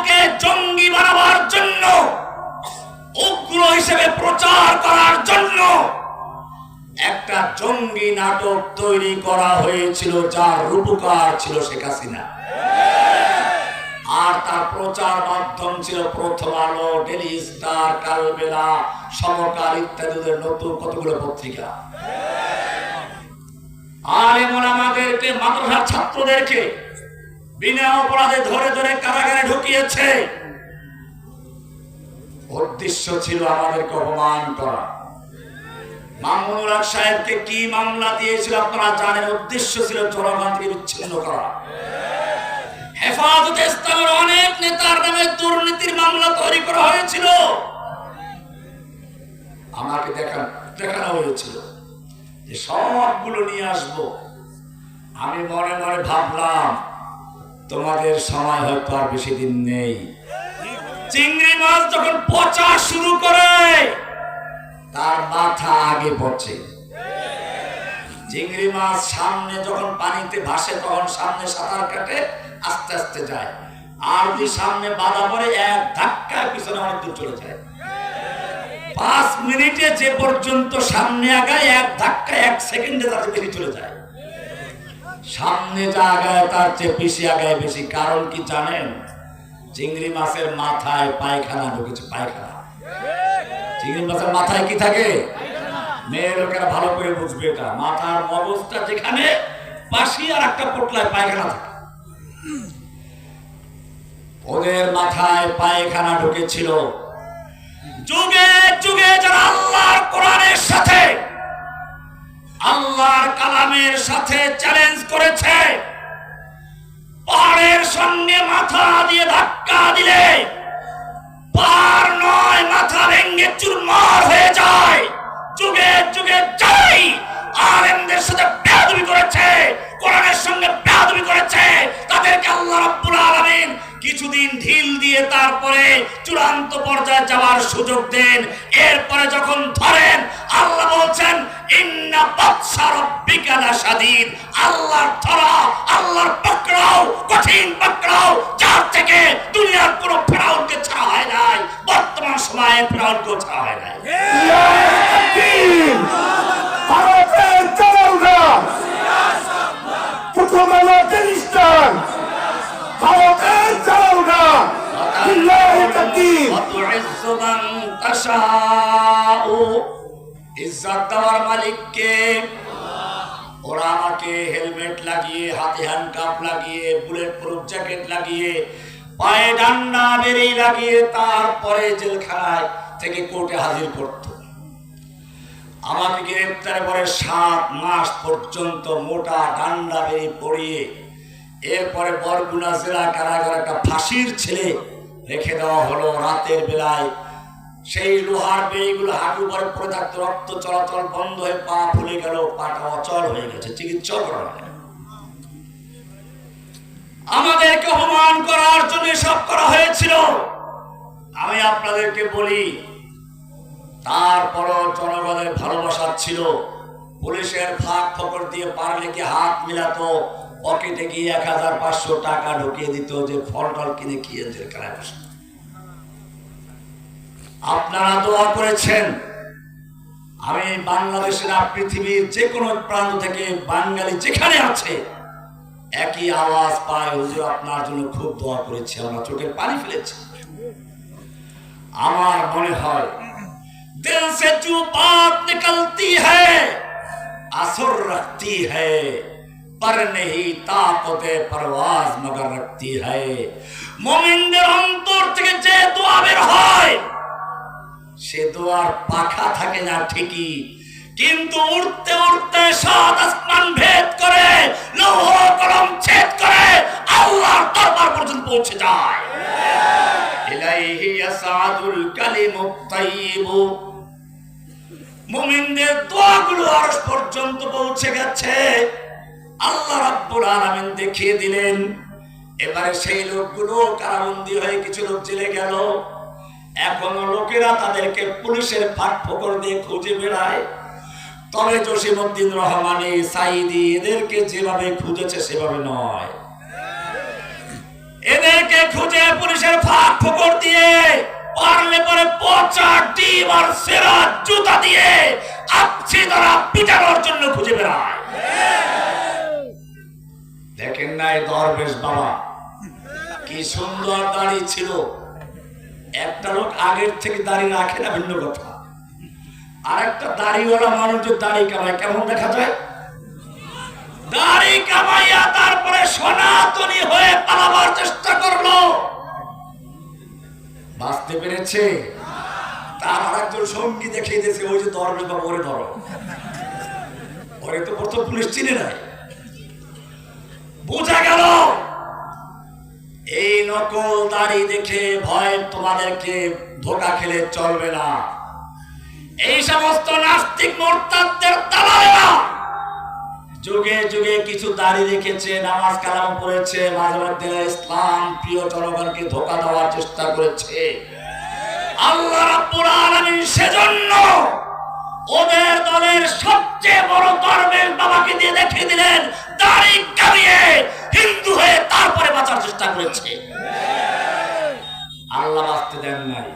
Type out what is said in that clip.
কাউকে জঙ্গি বানাবার জন্য, উগ্র হিসেবে প্রচার করার জন্য একটা জঙ্গি নাটক তৈরি করা হয়েছিল যার রূপকার ছিল শেখ হাসিনা। আর তার প্রচার মাধ্যম ছিল প্রথম আলো, ডেলি স্টার, কালবেলা, সমকাল ইত্যাদি নতুন কতগুলো পত্রিকা। আর এমন আমাদেরকে, মাদ্রাসার ছাত্রদেরকে বিনা অপরাধে ধরে ধরে কারাগারে ঢুকিয়েছে। উদ্দেশ্য ছিল আমাদেরকে অপমান করা। কি মামলা দিয়েছিল আপনারা জানেন? উদ্দেশ্য ছিল দুর্নীতির মামলা তৈরি করা হয়েছিল। আমাকে দেখানো হয়েছিল যে সবগুলো নিয়ে আসব। আমি মনে মনে ভাবলাম তোমাদের সময় হয়তো আর বেশি দিন নেই। চিংড়ি মাছ যখন পচা শুরু করে তার মাথা আগে পচে। চিংড়ি মাছ সামনে যখন পানিতে ভাসে তখন সামনে সাঁতার কাটে আস্তে আস্তে যায়। আর যদি সামনে বাধা পড়ে এক ধাক্কায় পিছনে অনেক দূর চলে যায়। পাঁচ মিনিটে যে পর্যন্ত সামনে আগায় এক ধাক্কা এক সেকেন্ডে তাতে বেশি চলে যায়। সামনে যা আগায়, তার চেয়ে বেশি আগায়, বেশি। কারণ কি জানেন? চিংড়ি মাছের মাথায় পায়খানা ঢুকেছে, পায়খানা। চিংড়ি মাছের মাথায় কি থাকে? মেয়ে লোকেরা ভালো করে বুঝবে এটা। মাথার মগজটা যেখানে পাশি আর একটা পোটলায় পায়খানা থাকে। ওদের মাথায় পায়খানা ঢুকেছিল। যুগে যুগে যারা আল্লাহর কোরআনের সাথে, আল্লাহর কালামের সাথে চ্যালেঞ্জ করেছে। পাহাড়ের সঙ্গে মাথা দিয়ে ধাক্কা দিলে পাহাড় নয়, মাথা ভেঙ্গে চুরমার হয়ে যায়। যুগে যুগে যাই আলেমদের সাথে বেদবি করেছে, কোরআনের সঙ্গে বেদবি করেছে, তাদেরকে আল্লাহ রাব্বুল আলামিন কিছুদিন ঢিল দিয়ে তারপরে চূড়ান্ত পর্যায়ে যাওয়ার সুযোগ দেন। এরপরে যখন ধরেন, আল্লাহ বলছেন, ইন্না আল্লাহর ধরা, আল্লাহর পাকড়াও, কঠিন পাকড়াও, যার থেকে দুনিয়ার লাগিয়ে বুলেট জ্যাকেট লাগিয়ে পায়ে ডান্ডা লাগিয়ে তারপরে জেলখানায় থেকে কোর্টে হাজির করত। আমাকে গ্রেপ্তারে পরে সাত মাস পর্যন্ত মোটা ডান্ডা বেরিয়ে পড়িয়ে এরপরে বরগুনা জেলা কারাগার একটা ফাঁসির ছেলে রেখে দেওয়া হলো। রাতের বেলায় সেই লোহার বেইগুলো হাঁটু পরে পড়ে থাকতো রক্ত চলাচল বন্ধ হয়ে পা ফুলে গেল, পাটা অচল হয়ে গেছে, চিকিৎসা করা হয় আমাদেরকে অপমান করার জন্য সব করা হয়েছিল। আমি আপনাদেরকে বলি, তারপরও জনগণের ভালোবাসা ছিল। পুলিশের ফাঁক ফকর দিয়ে পারলে কি হাত মিলাতো, পকেটে গিয়ে এক হাজার পাঁচশো টাকা ঢুকিয়ে দিত যে ফল টল কিনে খেয়ে জেলখানায় বসে আপনারা দোয়া করেছেন। আমি বাংলাদেশের পৃথিবীর যে কোনো প্রান্ত থেকে বাঙালি যেখানে আছে, একই আওয়াজ পায়। ওই আপনার জন্য খুব দোয়া করেছি। আমরা চোখের পানি ফেলেছি। আমার মনে হয়, দিল সে জো বাত নিকলতি হ্যায় আসর রাখতি হ্যায় পর নেহি তাকতে পরওয়াজ মগর রাখতি হ্যায় মুমিনদের অন্তর থেকে যে দোয়া বের হয় সে তো আর পাখা থাকে না ঠিকই। কিন্তু উড়তে উড়তে সাত আসমান ভেদ করে, লৌহ কলম ছেদ করে আল্লাহর দরবার পর্যন্ত পৌঁছে যায়। ইলাইহি ইয়াসাদুল কালিমুত তাইয়্যিবু মুমিনদের দোয়াগুলো আরশ পর্যন্ত পৌঁছে গেছে। আল্লাহ রাব্বুল আলামিন দেখিয়ে দিলেন, এবারে সেই লোকগুলো কারাবন্দী হয়ে কিছু লোক জেলে গেল। এখনও লোকেরা তাদেরকে পুলিশের ফাঁক ফকর দিয়ে খুঁজে বেড়ায়। তবে জসিমউদ্দিন রহমানি সাইদি এদেরকে যেভাবে খুঁজেছে সেভাবে নয়। এদেরকে খুঁজে পুলিশের ফাঁক ফোকর দিয়ে পারলে পরে পচা ডিম আর সেরা জুতা দিয়ে আপছি ধরা পিটানোর জন্য খুঁজে বেড়ায়। দেখেন নাই দরবেশ বাবা, কি সুন্দর দাড়ি ছিল। একটা লোক আগের থেকে দাড়ি রাখে না, ভিন্ন কথা। আর একটা দাড়িওয়ালা মানুষের দাড়ি কামায়, কেমন দেখা যায়? কামাইয়া তারপরে হয়ে পালাবার চেষ্টা করল। বাঁচতে পেরেছে? তার আর একজন সঙ্গী দিয়েছে, ওই যে দরবেশ বাবা, ওরে ধরো। ওরে তো প্রথম পুলিশ চিনে নাই। বোঝা গেল নকল দাড়ি দেখে ভয় তোমাদেরকে ধোকা খেলে চলবে না। এই সমস্ত নাস্তিক মোরতাদের দালালেরা যুগে যুগে কিছু দাড়ি রেখেছে, নামাজ কালাম মধ্যে ইসলাম প্রিয় জনগণকে ধোকা দেওয়ার চেষ্টা করেছে। আল্লাহ সেজন্য ওদের দলের সবচেয়ে বড় দরবেশ বাবাকে দিয়ে দেখিয়ে দিলেন, দাড়ি কামিয়ে। হিন্দু হয়ে তারপরে বাঁচার চেষ্টা করেছে। আল্লাহ বাঁচতে দেন নাই।